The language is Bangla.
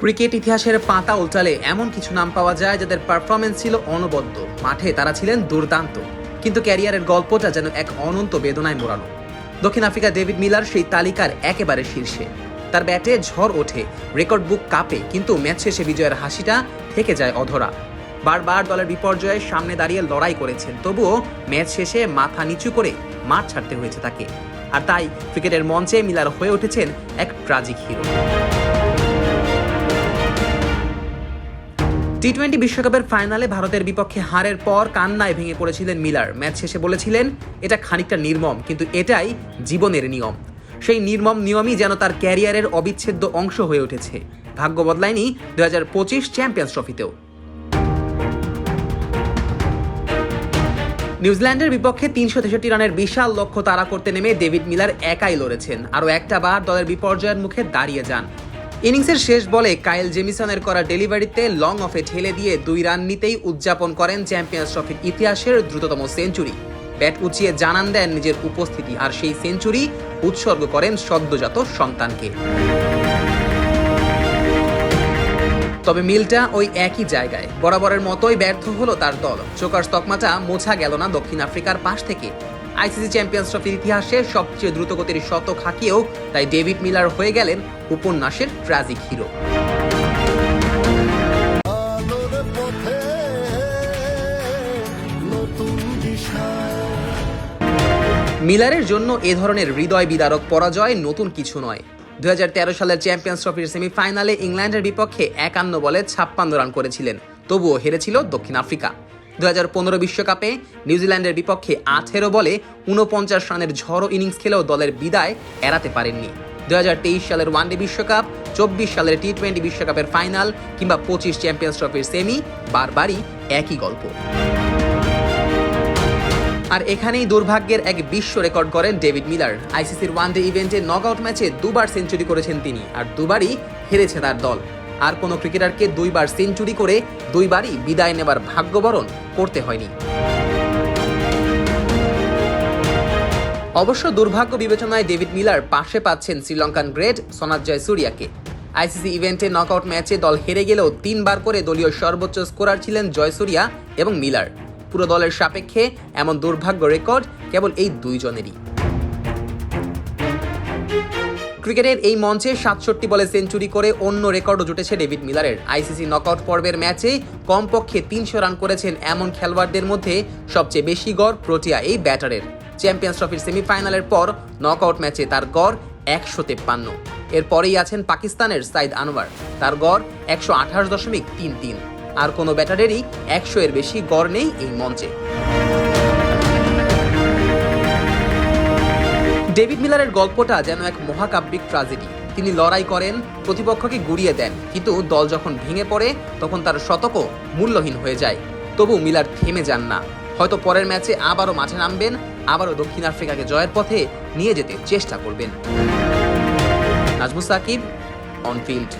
ক্রিকেট ইতিহাসের পাতা উল্টালে এমন কিছু নাম পাওয়া যায় যাদের পারফরমেন্স ছিল অনবদ্য। মাঠে তারা ছিলেন দুর্দান্ত, কিন্তু ক্যারিয়ারের গল্পটা যেন এক অনন্ত বেদনায় মোড়ানো। দক্ষিণ আফ্রিকা ডেভিড মিলার সেই তালিকার একেবারে শীর্ষে। তার ব্যাটে ঝড় ওঠে, রেকর্ড বুক কাপে, কিন্তু ম্যাচ শেষে বিজয়ের হাসিটা থেকে যায় অধরা। বারবার দলের বিপর্যয়ের সামনে দাঁড়িয়ে লড়াই করেছেন, তবুও ম্যাচ শেষে মাথা নিচু করে মাঠ ছাড়তে হয়েছে তাকে। আর তাই ক্রিকেটের মঞ্চে মিলার হয়ে উঠেছেন এক ট্রাজিক হিরো টি টোয়েন্টি বিশ্বকাপের ফাইনালে ভারতের বিপক্ষে হারের পর কান্নায় ভেঙে পড়েছিলেন মিলার। ম্যাচ শেষে বলেছিলেন, এটা খানিকটা নির্মম, কিন্তু এটাই জীবনের নিয়ম। সেই নির্মম নিয়মই যেন তার ক্যারিয়ারের অবিচ্ছেদ্য অংশ হয়ে উঠেছে। ভাগ্য বদলায়নি দু হাজার পঁচিশ চ্যাম্পিয়ন্স ট্রফিতেও নিউজিল্যান্ডের বিপক্ষে তিনশো তেষট্টি রানের বিশাল লক্ষ্য তাড়া করতে নেমে ডেভিড মিলার একাই লড়েছেন, আরও একটা বার দলের বিপর্যয়ের মুখে দাঁড়িয়ে যান। ইনিংসের শেষ বলে কাইল জেমিসনের করা ডেলিভারিতে লং অফে ঠেলে দিয়ে দুই রান নিতেই উদযাপন করেন চ্যাম্পিয়ন্স ট্রফির ইতিহাসের দ্রুততম সেঞ্চুরি। ব্যাট উঁচিয়ে জানান দেন নিজের উপস্থিতি, আর সেই সেঞ্চুরি উৎসর্গ করেন সদ্যজাত সন্তানকে। তবে মিলটা ওই একই জায়গায়। বরাবরের মতোই ব্যর্থ হলো তার দল। চোকার তকমাটা মোছা গেল না দক্ষিণ আফ্রিকার পাশ থেকে। আইসিসি চ্যাম্পিয়ন্স ট্রফির ইতিহাসে সবচেয়ে দ্রুতগতির শতক হাঁকিয়েও তাই ডেভিড মিলার হয়ে গেলেন উপন্যাসের ট্র্যাজিক হিরো। মিলারের জন্য এ ধরনের হৃদয় বিদারক পরাজয় নতুন কিছু নয়। দু হাজার তেরো সালের চ্যাম্পিয়ন্স ট্রফির সেমিফাইনালে ইংল্যান্ডের বিপক্ষে একান্ন বলে ছাপ্পান্ন রান করেছিলেন। তবুও হেরেছিল দক্ষিণ আফ্রিকা। দু বিশ্বকাপে নিউজিল্যান্ডের বিপক্ষে আঠেরো বলে উনপঞ্চাশ রানের ঝড়ো ইনিংস খেলেও দলের বিদায় এড়াতে পারেননি। দু হাজার তেইশ সালের ওয়ানডে বিশ্বকাপ, চব্বিশ সালের টি টোয়েন্টি বিশ্বকাপের ফাইনাল কিংবা পঁচিশ চ্যাম্পিয়ন্স ট্রফির সেমি বারবারই একই গল্প। আর এখানেই দুর্ভাগ্যের এক বিশ্ব রেকর্ড করেন ডেভিড মিলার। আইসিসির ওয়ানডে ইভেন্টে নকআউট ম্যাচে দুবার সেঞ্চুরি করেছেন তিনি, আর দুবারই হেরেছে তার দল। আর কোনো ক্রিকেটারকে দুইবার সেঞ্চুরি করে দুইবারই বিদায় নেবার ভাগ্যবরণ করতে হয়নি। অবশ্য দুর্ভাগ্য বিবেচনায় ডেভিড মিলার পাশে পাচ্ছেন শ্রীলঙ্কান গ্রেট সনাত জয়সুরিয়াকে। আইসিসি ইভেন্টে নকআউট ম্যাচে দল হেরে গেলেও তিনবার করে দলীয় সর্বোচ্চ স্কোরার ছিলেন জয়সুরিয়া এবং মিলার। পুরো দলের সাপেক্ষে এমন দুর্ভাগ্য রেকর্ড কেবল এই দুইজনেরই। ক্রিকেটের এই মঞ্চে সাতষট্টি বলে সেঞ্চুরি করে অন্য রেকর্ডও জুটেছে ডেভিড মিলারের। আইসিসি নকআউট পর্বের ম্যাচে কমপক্ষে তিনশো রান করেছেন এমন খেলোয়াড়দের মধ্যে সবচেয়ে বেশি গড় প্রোটিয়া এই ব্যাটারের। চ্যাম্পিয়ন্স ট্রফির সেমিফাইনালের পর নকআউট ম্যাচে তার গড় একশো তেপ্পান্ন। এরপরেই আছেন পাকিস্তানের সাইদ আনোয়ার। তার গড় একশো আঠাশ দশমিক তিন তিন। আর কোনো ব্যাটারেরই একশো এর বেশি গড় নেই এই মঞ্চে। ডেভিড মিলারের গল্পটা যেন এক মহাকাব্যিক ট্রাজেডি। তিনি লড়াই করেন, প্রতিপক্ষকে গুড়িয়ে দেন, কিন্তু দল যখন ভেঙে পড়ে, তখন তার শতকও মূল্যহীন হয়ে যায়। তবু মিলার থেমে যান না। হয়তো পরের ম্যাচে আবারও মাঠে নামবেন, আবারও দক্ষিণ আফ্রিকাকে জয়ের পথে নিয়ে যেতে চেষ্টা করবেন। Nazmus Sakib, on field.